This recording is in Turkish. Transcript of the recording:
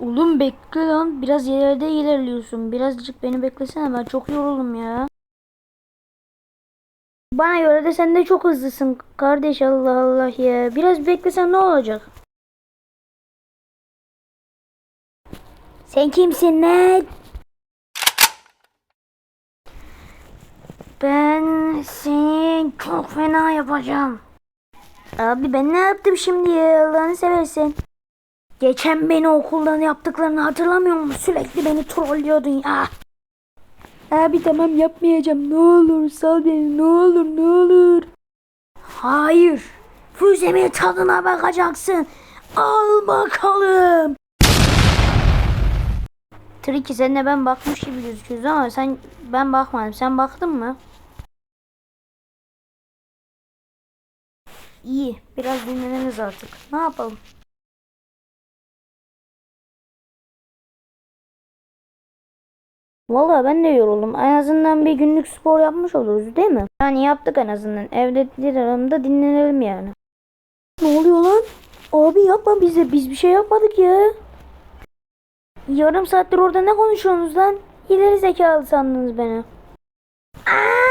Oğlum bekle lan. Biraz ileride ilerliyorsun. Birazcık beni beklesene. Ben çok yoruldum ya. Bana göre de sen de çok hızlısın kardeş Allah Allah ya. Biraz beklesen ne olacak? Sen kimsin lan? Ben seni çok fena yapacağım. Abi ben ne yaptım şimdi ya Allah'ını seversen. Geçen beni okuldan yaptıklarını hatırlamıyor musun? Sürekli beni trollüyordun ya. Abi tamam yapmayacağım. Ne olur sal beni. Ne olur ne olur. Hayır. Füzemin tadına bakacaksın. Al bakalım. Triki seninle ben bakmış gibi gözüküyoruz ama sen ben bakmadım. Sen baktın mı? İyi. Biraz dinleniriz artık. Ne yapalım? Vallahi ben de yoruldum. En azından bir günlük spor yapmış oluruz değil mi? Yani yaptık en azından. Evde aramda dinlenelim yani. Ne oluyor lan? Abi yapma bize. Biz bir şey yapmadık ya. Yarım saattir orada ne konuşuyorsunuz lan? İleri zekalı sandınız beni. Aa!